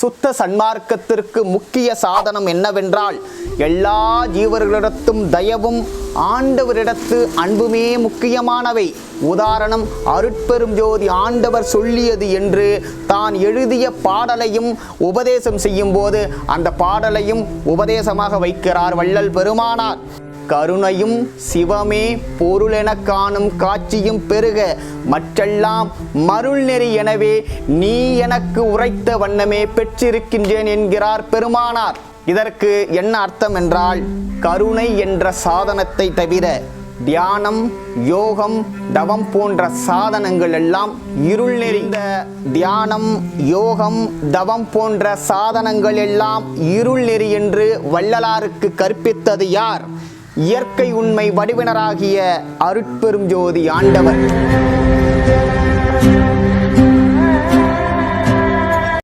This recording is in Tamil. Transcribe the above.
சுத்த சன்மார்க்கத்திற்கு முக்கிய சாதனம் என்னவென்றால் எல்லா ஜீவர்களிடத்தும் தயவும் ஆண்டவரிடத்து அன்புமே முக்கியமானவை. உதாரணம் அருட்பெரும் ஜோதி ஆண்டவர் சொல்லியது என்று தான் எழுதிய பாடலையும் உபதேசம் செய்யும் போது அந்த பாடலையும் உபதேசமாக வைக்கிறார் வள்ளல் பெருமானார். கருணையும் சிவமே பொருளென காணும் காட்சியும் பெருக. மற்றெல்லாம் மருள் நெறி எனவே நீ எனக்கு உரைத்த வண்ணமே பெற்றிருக்கின்றேன் என்கிறார் பெருமானார். இதற்கு என்ன அர்த்தம் என்றால் கருணை என்ற சாதனத்தை தவிர தியானம் யோகம் தவம் போன்ற சாதனங்கள் எல்லாம் இருள் நெறிந்த தியானம் யோகம் தவம் போன்ற சாதனங்கள் எல்லாம் இருள் நெறி என்று வள்ளலாருக்கு கற்பித்தது யார்? இயற்கை உண்மை வடிவினராகிய அருட்பெரும் ஜோதி ஆண்டவர்.